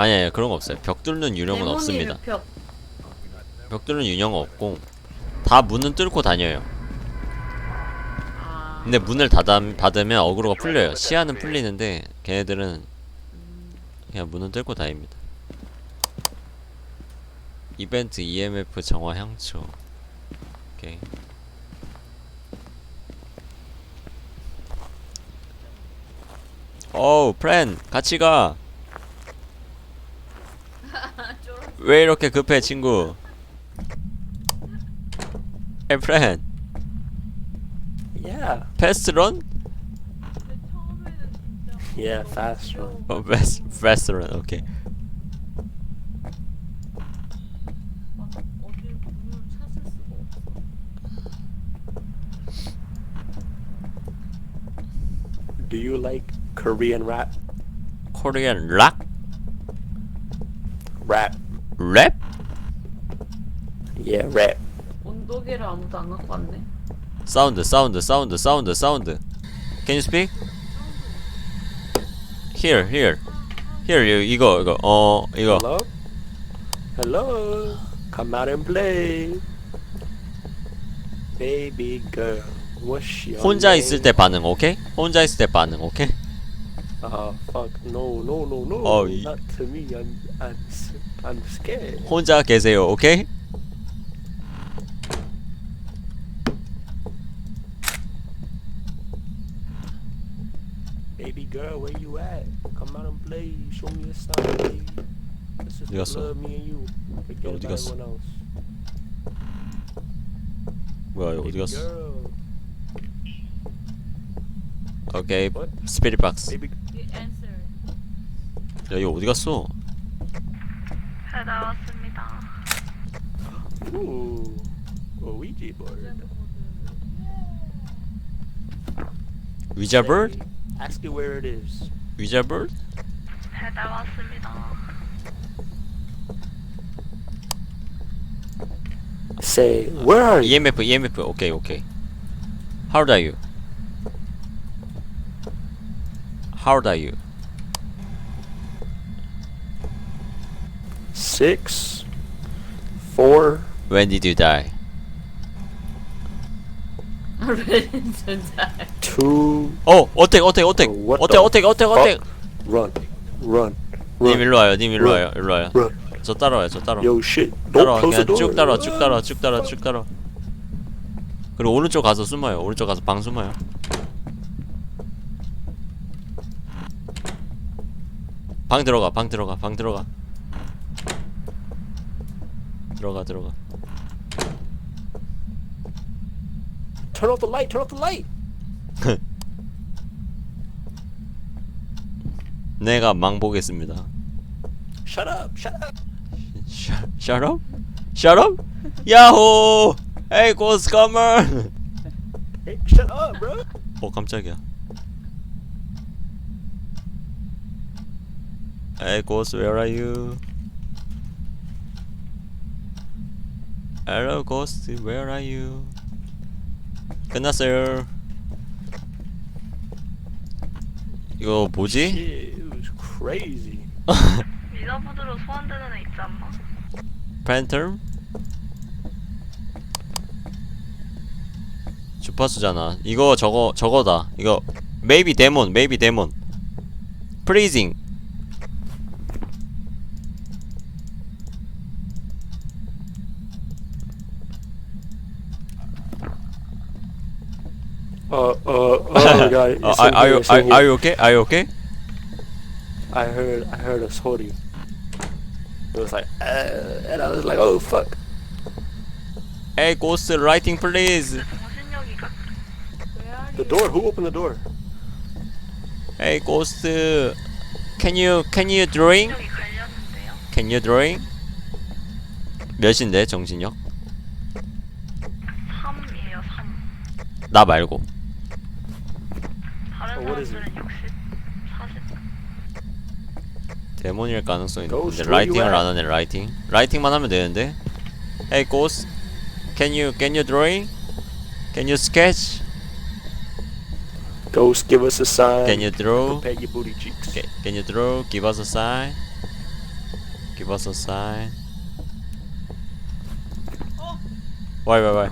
아니 아니 그런 거 없어요. 벽 뚫는 유령은 없습니다. 벽. 벽 뚫는 유령은 없고 다 문은 뚫고 다녀요. 아. 근데 문을 닫아, 닫으면 어그로가 풀려요. 시야는 풀리는데 걔네들은 그냥 문은 뚫고 다닙니다. 이벤트 EMF 정화 향초. 오케이. 어우, 프렌, 같이 가. 왜 이렇게 급해, 친구? 에이, 프렌, Yeah. 패스트 런? Yeah, fast run. 어, 패스, 패스트 런, 오케이. 어딜 문을 찾을 수가 없어. Do you like Korean rap? 코리안 락? Rap. 랩? Yeah, rap. 온도계를 아무도 안 갖고 왔네. 사운드, 사운드, 사운드, 사운드, 사운드. Can you speak? Here, here. Here, 이- 이거, 이거, 어, 이거. Hello? Hello? Come out and play. Baby girl, what's your 혼자 name? 있을 때 반응, 오케이? 혼자 있을 때 반응, 오케이? Uh, fuck, no, no, no, no. Oh, y- Not to me. I'm, I'm, s- I'm scared. 혼자 계세요, 오케이? Baby girl, where you at? Come out and play. Show me a sign, baby. This is 어디 갔어? love me and you. Forget 어디 about 갔어? everyone else. 뭐야, 이거 어디 Baby 갔어? girl. 오케이, What? 스피릿 박스. Baby. 야, 이거 어디 갔어? 잘 나왔습니다. Ooh. A Ouija board. 위자 bird? Say, Ask you where it is. 위자 bird? 잘 나왔습니다. Say, where are you? EMF, EMF. 오케이, 오케이. How old are you? How old are you? Six, four, When did you die? 진짜. two, 어, 어택, 어택, 어택. 어, what 어택, the 어택, 어택, 어택. run, run, 님 run, 일로 와요, 님 일로. 와요, 일로 와요. run. 저 따라와요, 저 따라와. Yo, shit. Don't 따라와, close the 그냥 door. 쭉 따라와, 쭉 따라와, 쭉 따라와, 쭉 따라와. 그리고 오른쪽 가서 숨어요. 오른쪽 가서 방 숨어요. 방 들어가, 방 들어가, 방 들어가. 들어가, 들어가. Turn off the light. Turn off the light. 내가 망 보겠습니다. Shut up. Shut up. Up? Shut up? 야호! Ghost comer! Hey, shut up, bro. 어 깜짝이야. Hey, ghost, where are you? Hello, ghost, where are you? 끝났어요. 이거 뭐지? Shit, it was crazy. 리더보드로 소환되는 애 있지 않나? 팬텀? 주파수잖아. 이거 저거 저거다. 이거 maybe 데몬, maybe 데몬. freezing. Uh, uh, oh god. 어, it's are, are you are, are you okay? Are you okay? I heard, I heard a sorry. It was like, uh, and I was like, oh fuck. Hey, ghost writing please. The door. Who opened the door? Hey, ghost. Can you can you 갈렸는데요. Can you drawing? 몇인데 정신력? 3이에요, 3. 나 말고. 사람들은 60, 40. 데몬일 가능성이 Ghost, 높은데 where you 라이팅을 at? 안 하네 라이팅 라이팅만 하면 되는데 Hey ghost Can you can you drawing? Can you sketch? Ghost, give us a sign. Can you draw? Compare your booty cheeks. Can, can you draw? Give us a sign Give us a sign. Why, why, why?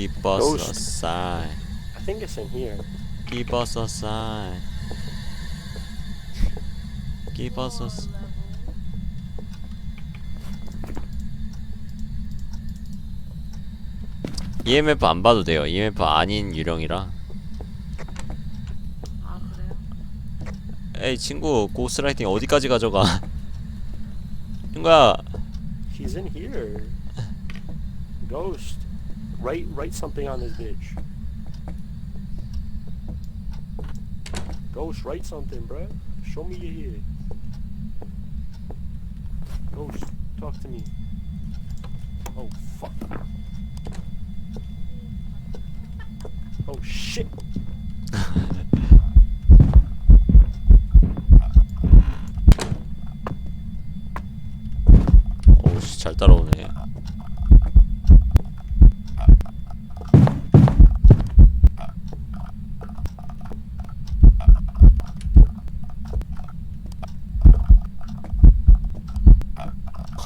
Give us a Ghost. sign. I think it's in here. Give us a sign. Give us a s- EMF 안 봐도 돼요. EMF 아닌 유령이라. 아 그래요? 에이 친구 고스라이팅 어디까지 가져가? 친구야 He's in here. Ghost. Write write something on this bitch. Ghost, write something, bruh. Show me you're here. Ghost, talk to me. Oh fuck. Oh shit.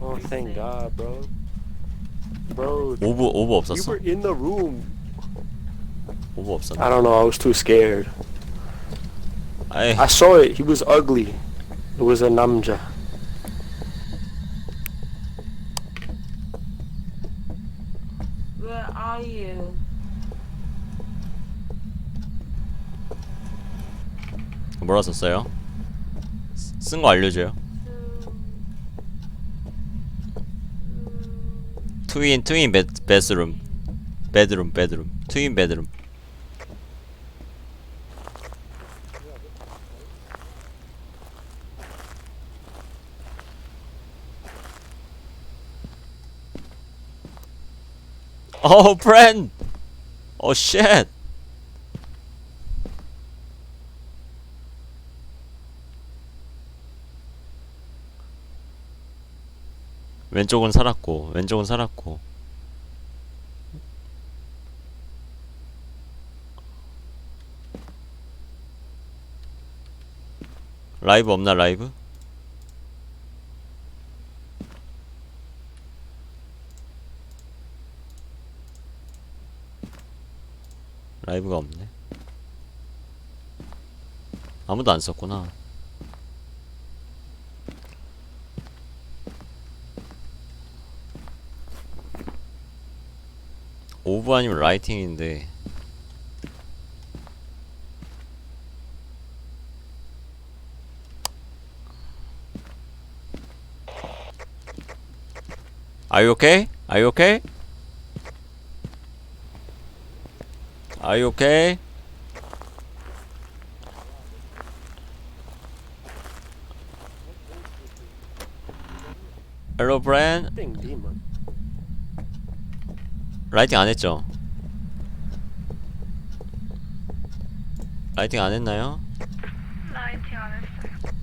Oh, thank God, bro. Bro, 오브 오브 you 없었어? were in the room. 오브 없었나? I don't know. I was too scared. 아이 I saw it. He was ugly. It was a namja. Where are you? 뭐라 썼어요? 쓴 거 알려줘요. 트윈 트윈 베 베스룸 베드룸 베드룸 트윈 베드룸 Oh, friend! Oh, shit! 왼쪽은 살았고, 왼쪽은 살았고. 라이브 없나, 라이브? 라이브가 없네. 아무도 안 썼구나. 오브 아니면 라이팅인데 Are you okay? Are you okay? Are you okay? Hello, friend. 라이팅 안 했죠? 라이팅 안 했나요? 라이팅 안 했어요.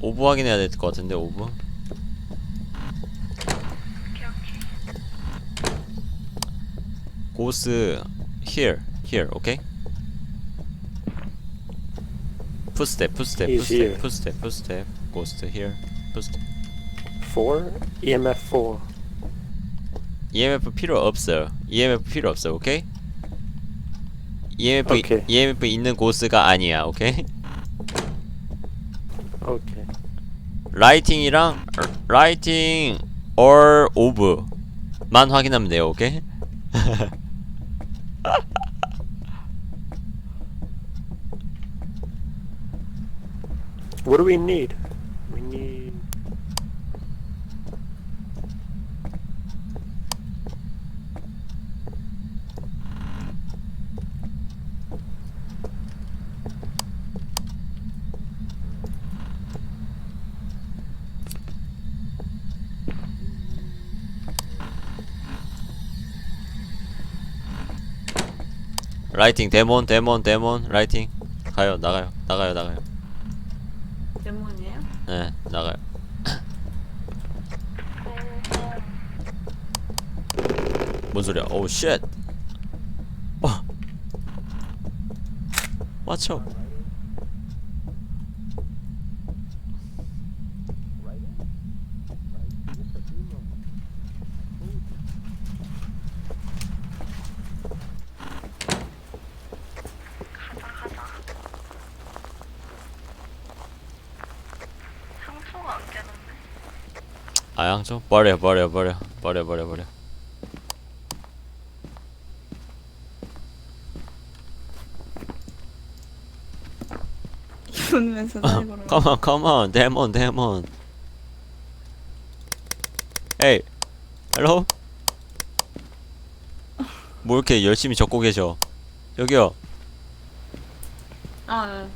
오브 확인해야 될 것 같은데 오브 오케이 오케이. 고스 here here 오케이 He's 풋스텝 here. 풋스텝 풋스텝 고스트 here 풋스텝 Four. EMF four. EMF 필요 없어요 EMF 필요 없어 오케이 EMF 오케이. EMF 있는 고스가 아니야 오케이 Okay. 라이팅이랑 라이팅 or 오브만 확인하면 돼요 오케이 What do? We need. 라이팅 데몬 데몬 데몬 라이팅. 가요 나가요 나가요 나가요. 데몬이에요? 네 나가요. 뭔 소리야? 오우 쉣 어. 맞춰 가자 가자 상처가 안 깨졌네 아양초 버려 버려 버려 버려 버려 버려 이러면서 다시 걸어. Come on, come on, demon, demon. Hey, hello. 뭐 이렇게 열심히 적고 계셔? 여기요. 아, 네.